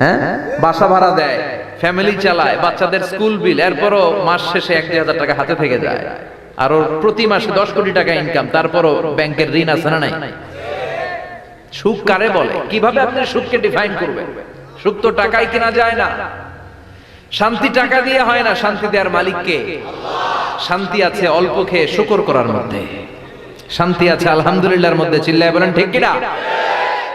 হ্যাঁ? বাসা ভাড়া দেয় ফ্যামিলি চালায়, বাচ্চাদের স্কুল বিল এরপরও মাস শেষে এক হাজার টাকা হাতে থেকে যায়। প্রতি মাসে দশ কোটি টাকা ইনকাম তারপরও ব্যাংকের ঋণ আছে না নাই? সুখ কারে বলে? কীভাবে আপনি সুখকে ডিফাইন করবেন? সুখ তো টাকায় কেনা যায় না। শান্তি টাকা দিয়ে হয় না শান্তি দেওয়ার মালিককে। শান্তি আছে অল্প খেয়ে শুকর করার মধ্যে। শান্তি আছে আলহামদুলিল্লাহর মধ্যে। চিল্লায় বলেন, ঠিক কিনা?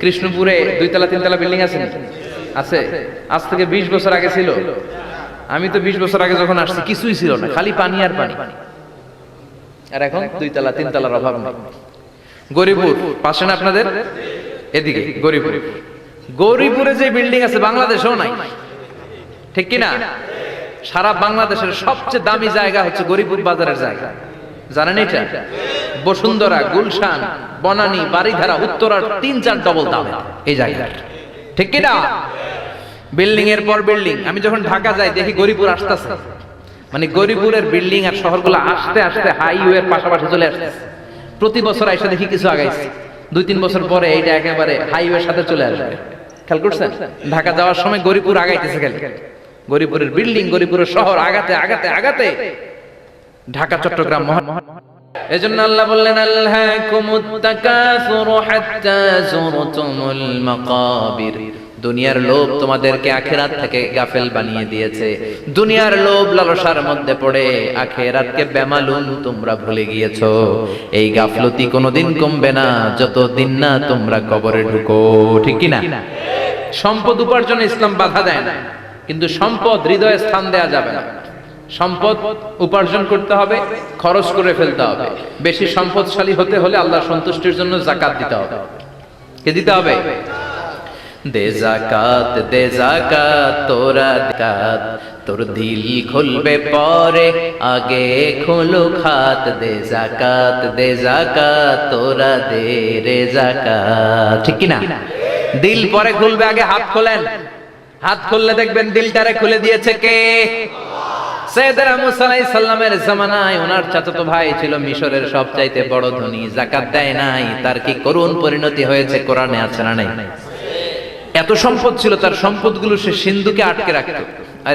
কৃষ্ণপুরে দুইতলা, তিনতলা বিল্ডিং আছে? আছে। আজ থেকে বিশ বছর আগে ছিল। আমি তো বিশ বছর আগে যখন আসছি, কিছুই ছিল না, খালি পানি আর পানি। আর এখন দুইতলা, তিনতলার অভাব নেই। গরিপুর পাশে না আপনাদের? এদিকে গরিপুর গৌরীপুরে যে বিল্ডিং আছে, বাংলাদেশেও নাই। ঠিক কি না সারা বাংলাদেশের সবচেয়ে দামি জায়গা হচ্ছে গরিপুর বাজারের জায়গা। জানেন এটা? বসুন্ধরা, গুলশান, বনানী বাড়িধারা উত্তরার তিন চার ডবল দাম এই জায়গা ঠিক কি না? বিল্ডিং এর পর বিল্ডিং আমি যখন ঢাকা যাই, দেখি গরিপুর আসতেছে। মানে গরিপুরের বিল্ডিং আর শহরগুলো আসতে আসতে হাইওয়ের পাশাপাশি চলে আসছে। প্রতি বছর এসে দেখি কিছু আগাইছে। দুই তিন বছর পরে এইটা একেবারে হাইওয়ের সাথে চলে আসবে। খেয়াল করছেন? ঢাকা যাওয়ার সময় গরিপুর আগাইতেছে খালি। গরিপুরের বিল্ডিং গরিপুরের শহর আগাতে আগাতে আগাতে ঢাকা, চট্টগ্রাম, মহা এজন্য আল্লাহ বললেন দুনিয়ার লোভ তোমাদেরকে আখেরাত থেকে গাফেল বানিয়ে দিয়েছে। দুনিয়ার লোভ লালসার মধ্যে পড়ে আখেরাতকে বেমালুম তোমরা ভুলে গিয়েছো। এই গাফলতি কোনোদিন কমবে না, যতদিন না তোমরা কবরে ঢুকো। ঠিক কি না সম্পদ উপার্জনে ইসলাম বাধা দেয় না, কিন্তু সম্পদ হৃদয়ে স্থান দেয়া যাবে না। সম্পদ উপার্জন করতে হবে, খরচ করে ফেলতে হবে। বেশি সম্পদশালী হতে হলে আল্লাহ সন্তুষ্টির জন্য জাকাত দিতে হবে। কে দিতে হবে? দে জাকাত দে জাকাত তোরা জাকাত তোর দিল খুলবে পরে, আগে খোলো খাত। দে জাকাত দে জাকাত তোরা দে রে জাকাত ঠিক কি না দিল পরে খুলবে, আগে হাত খোলেন। হাত খুললে দেখবেন দিলটারে খুলে দিয়েছে কে? মিশরের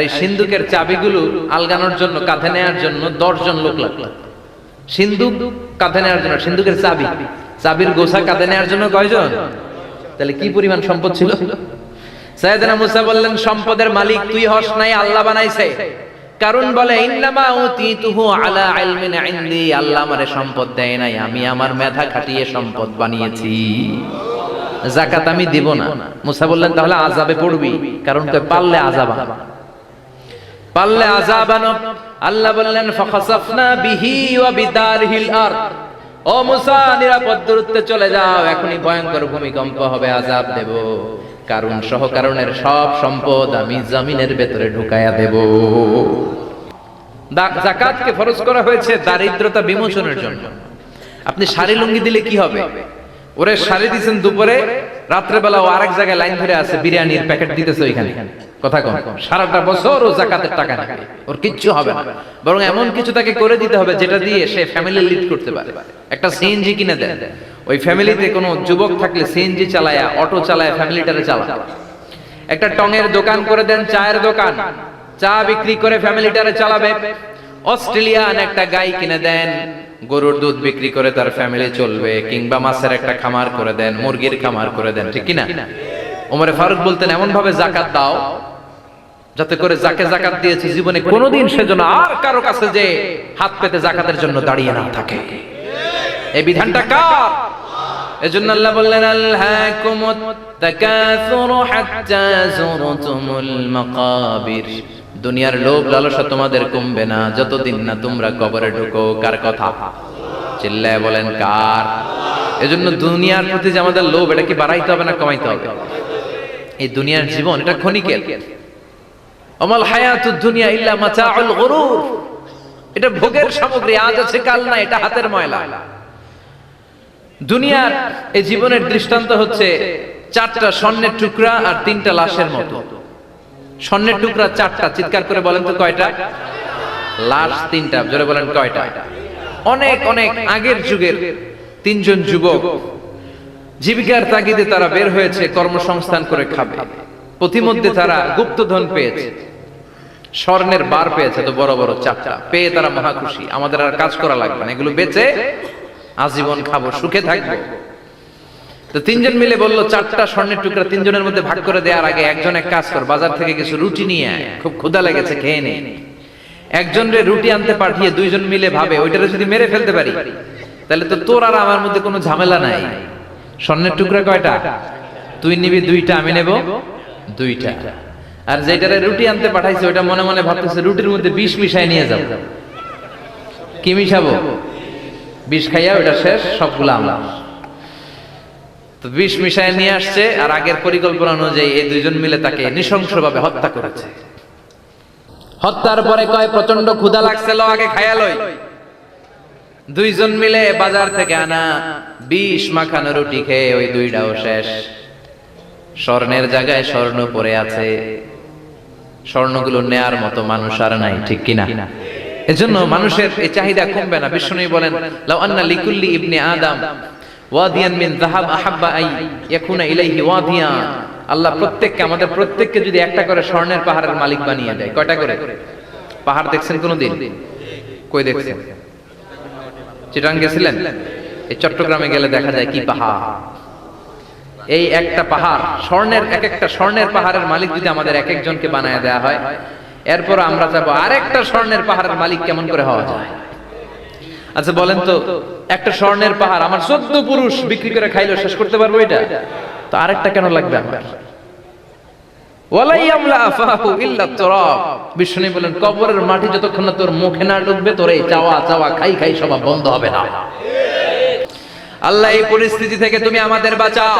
সিন্ধুকের চাবিগুলো আলগানোর জন্য, কাঁধে নেওয়ার জন্য দশজন লোক লাগল সিন্ধুক কাঁধে নেওয়ার জন্য, সিন্ধুকের চাবি। চাবির গোসা কাঁধে নেওয়ার জন্য কয়জন? তাহলে কি পরিমাণ সম্পদ ছিল? সাইয়েদনা মুসা বললেন, সম্পদের মালিক তুই হস নাই, আল্লাহ বানাইছে। কারণ বলে ইন্নামা উতিতুহু আলা ইলমিন ইনদি। আল্লাহ আমারে সম্পদ দেয় নাই আমি আমার মেধা খাটিয়ে সম্পদ বানিয়েছি। আমি দিব না। মুসা বললেন তাহলে আযাবে পড়বি। কারণ কই পারলে আযাব পারলে আযাব আল্লাহ বললেন ফাখাসাফনা বিহি ওয়া বিদারহিল আরদ। ও মুসা নিরাপদ দূরত্বে চলে যাও। এখনই ভয়ঙ্কর ভূমিকম্প হবে আযাব দেব। কারণ সহ কারণের সব সম্পদ আমি জমিনের ভেতরে ঢুকায়া দেব। জাকাতকে ফরজ করা হয়েছে দারিদ্রতা বিমোচনের জন্য। আপনি শাড়ি লুঙ্গি দিলে কি হবে? ওরে শাড়ি দিছেন দুপুরে রাত্রে বেলা ও আরেক জায়গায় লাইন ধরে আছে, বিরিয়ানির প্যাকেট দিতেছে ওইখানে। কথা কম সারাটা বছর ও জাকাতের টাকা নেবে ওর কিচ্ছু হবে না। বরং এমন কিছু তাকে করে দিতে হবে যেটা দিয়ে সে ফ্যামিলি লিড করতে পারে। একটা সিএনজি কিনে দেন ওই ফ্যামিলিতে কোনো যুবক থাকলে সিএনজি চালায়া অটো চালায়া, ফ্যামিলিটারে চালা একটা টঙের দোকান করে দেন, চায়ের দোকান। চা বিক্রি করে ফ্যামিলিটারে চালাবে। অস্ট্রেলিয়ান একটা গাই কিনে দেন, গরুর দুধ বিক্রি করে তার ফ্যামিলি চলবে, কিংবা মাছের একটা খামার করে দেন, মুরগির খামার করে দেন, ঠিক কিনা? ওমরে ফারুক বলতেন এমন ভাবে জাকাত দাও, যাতে করে যাকে জাকাত দিয়েছে জীবনে কোনোদিন সেজন্য আর কারও কাছে যে হাত পেতে জাকাতের জন্য দাঁড়িয়ে না থাকে। এই বিধানটা কার? এজন্য আল্লাহ বললেন আল্লাহকুমুত তাকাসুরু হাত্তা যুরতুমুল মাকাবির। দুনিয়ার লোভ লালসা তোমাদের কমবে না, যতদিন না তোমরা কবরে ঢুকো। কার কথা? চিল্লায় বলেন, কার? এজন্য দুনিয়ার প্রতি যে আমাদের লোভ, এটা কি বাড়াইতে হবে না কমাইতে হবে? এই দুনিয়ার জীবন, এটা ক্ষণিকের। অমল হায়াতুদ দুনিয়া ইল্লা মাতাউল গুরুর। এটা ভোগের সামগ্রী, আজ আছে কাল না এটা হাতের ময়লা। দুনিয়ার এই জীবনের দৃষ্টান্ত হচ্ছে চারটা স্বর্ণের টুকরা আর তিনটা লাশের মতো। স্বর্ণের টুকরা চারটা, চিৎকার করে বলেন তো কয়টা? লাশ তিনটা, জোরে বলেন কয়টা? অনেক অনেক আগের যুগের তিনজন যুবক জীবিকার তাগিদে তারা বের হয়েছে, কর্মসংস্থান করে খাবে। প্রতিমধ্যে তারা গুপ্তধন পেয়েছে। স্বর্ণের বার পেয়েছে তো বড় বড় চারটা পেয়ে তারা মহা খুশি। আমাদের আর কাজ করা লাগবে না। এগুলো বেচে আজীবন খাব, সুখে থাকব। তো তিনজন মিলে বলল, চারটা স্বর্ণের টুকরা তিনজনের মধ্যে ভাগ করে দেওয়ার আগে একজন এক কাজ কর, বাজার থেকে কিছু রুটি নিয়ে আয়, খুব ক্ষুধা লেগেছে, খেয়ে নে। একজন রে রুটি আনতে পাঠিয়ে দুইজন মিলে ভাবে, ওইটারে যদি মেরে ফেলতে পারি, তাহলে তো তোর আর আমার মধ্যে কোনো ঝামেলা নাই। স্বর্ণের টুকরা কয়টা? তুই নিবি দুইটা, আমি নেব দুইটা। আর যেটারে রুটি আনতে পাঠাইছে, ওইটা মনে মনে ভাবতেছে, রুটির মধ্যে বিষ মিশায় নিয়ে যাব। কি মিশাবো? বিষ খাইয়া ওটা শেষ, সবগুলো আমরা তো বিষ মিশায় নিয়ে আসছে, আর আগের পরিকল্পনা অনুযায়ী এই দুইজন মিলে তাকে নৃশংসভাবে হত্যা করেছে। হত্যার পরে কয় প্রচণ্ড ক্ষুধা লাগছে আগে খায়া লই। দুইজন মিলে বাজার থেকে আনা বিষ মাখানো রুটি খেয়ে ওই দুইটাও শেষ। স্বর্ণের জায়গায় স্বর্ণ পড়ে আছে। স্বর্ণগুলো নেয়ার মতো মানুষ আর নাই, ঠিক কিনা? এজন্য মানুষের এই চাহিদা কমবে না। বিষ্ণু বলেন, লাউ আন্না লিকুল্লি ইবনে আদম ওয়াদিয়ান মিন যাহাব আহাব্বা আই ইলাইহি ওয়াদিয়া। আল্লাহ প্রত্যেককে, আমাদের প্রত্যেককে যদি একটা করে স্বর্ণের পাহাড়ের মালিক বানিয়ে দেয়, কয়টা করে? পাহাড় দেখছেন কোনোদিন? কই দেখছেন? চিটাং গেছিলেন? এই চট্টগ্রামে গেলে দেখা যায় কি পাহাড়? এই একটা পাহাড়, স্বর্ণের এক একটা স্বর্ণের পাহাড়ের মালিক যদি আমাদের এক একজনকে বানায় দেয়া হয় এরপর আমরা যাব আরেকটা স্বর্ণের পাহাড়ের মালিক কেমন করে হওয়া যায়? আচ্ছা বলেন তো, একটা স্বর্ণের পাহাড় আমার চোদ্দ পুরুষ বিক্রি করে খাইলো, শেষ করতে পারব এটা? তো আরেকটা কেন লাগবে আমার? ওয়ালাই আমলা আফাহু ইল্লা তুরাব। বিষ্ণু বলেন, কবরের মাটি যতক্ষণ না তোর মুখে না ঢুকবে, তোর এই চাওয়া চাওয়া, খাই খাই সব বন্ধ হবে না। আল্লাহ, এই পরিস্থিতি থেকে তুমি আমাদের বাঁচাও।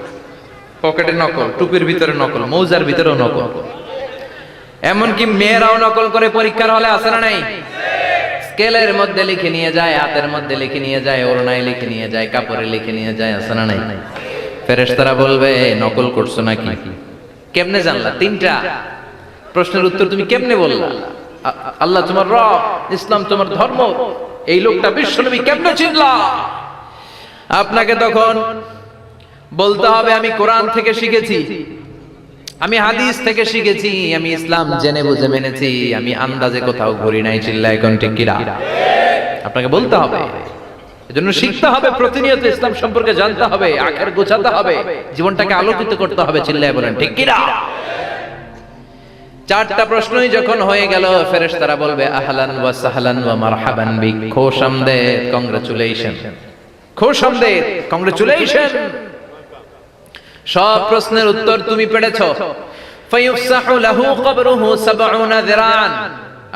পকেটে নকল, টুপির ভিতরে নকল, মৌজার ভিতরেও নকল। এমনকি মেয়েরাও নকল করে পরীক্ষার হলে আসে না নাই? স্কেলের মধ্যে লিখে নিয়ে যায়, হাতের মধ্যে লিখে নিয়ে যায়, ওড়নায় লিখে নিয়ে যায়, কাপড়ে লিখে নিয়ে যায়, আসে না নাই? ফেরেশতারা বলবে, নকল করছ নাকি? কেমনে জানলা? তিনটা। প্রশ্নের উত্তর তুমি কেমনে বললা? আল্লাহ তোমার রব, ইসলাম তোমার ধর্ম। এই লোকটা বিশ্বনবী কেমনে চিনলা? আপনাকে তখন বলতে হবে আমি কোরআন থেকে শিখেছি। আমি হাদিস থেকে শিখেছি আমি ইসলাম জেনে বুঝে মেনেছি আমি আন্দাজে কোথাও ঘুরি নাই চিল্লা এখন ঠিক কিরা। আপনাকে বলতে হবে। এজন্য শিখতে হবে প্রতিনিয়ত ইসলাম সম্পর্কে জানতে হবে আখের গোছাতে হবে জীবনটাকে আলোকিত করতে হবে চিল্লায় বলেন ঠিক কিরা? চারটা প্রশ্নই যখন হয়ে গেল ফেরেশতারা বলবে আহলান ওয়া সাহলান ওয়া মারহাবান বিক। খোশামদেদ কংগ্রাচুলেশন খোশামদেদ কংগ্রাচুলেশন সব প্রশ্নের উত্তর তুমি পেরেছ। ফায়ুফসাহু লাহু কবরুহু 70 যিরান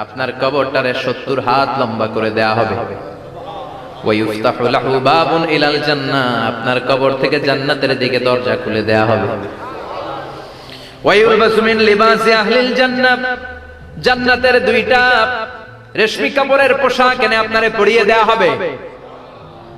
আপনার কবরটারে 70 হাত লম্বা করে দেয়া হবে। আপনার কবর থেকে জান্নাতের দিকে দরজা খুলে দেয়া হবে। জান্নাতের দুইটা রেশমি কাপড়ের পোশাক এনে আপনারে পরিয়ে দেয়া হবে।